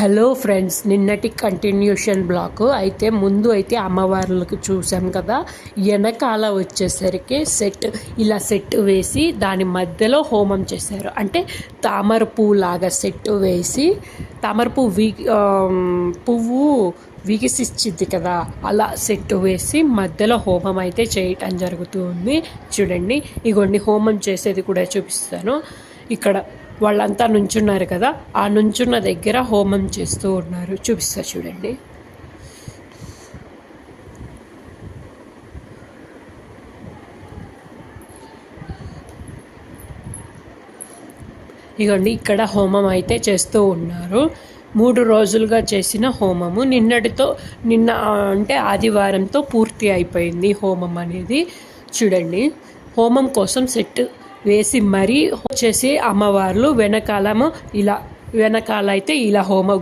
Hello friends నిన్నటి continuation black. అయితే ముందు అయితే అమ్మవార్లకు చూసాం కదా వెనకాల వచ్చేసరికి సెట్ ఇలా సెట్ వేసి దాని మధ్యలో హోమం చేశారు. అంటే తామర పువ్వు లాగా సెట్ వేసి తామర పువ్వు వీ పువ్వు వికసిచ్చింది కదా అలా సెట్ వేసి మధ్యలో హోమం అయితే చేయటం జరుగుతుంది. చూడండి ఇగోండి హోమం చేసేది కూడా చూపిస్తాను. ఇక్కడ వాళ్ళంతా నుంచున్నారు కదా ఆ నుంచున్న దగ్గర హోమం చేస్తూ ఉన్నారు. చూపిస్తా చూడండి. ఇగోండి ఇక్కడ హోమం అయితే చేస్తూ ఉన్నారు. మూడు రోజులుగా చేసిన హోమము. నిన్నటితో నిన్న అంటే ఆదివారంతో పూర్తి అయిపోయింది హోమం అనేది. చూడండి హోమం కోసం సెట్ వేసి మరీ వచ్చేసి అమ్మవార్లు వెనకాలము ఇలా వెనకాల అయితే ఇలా హోమ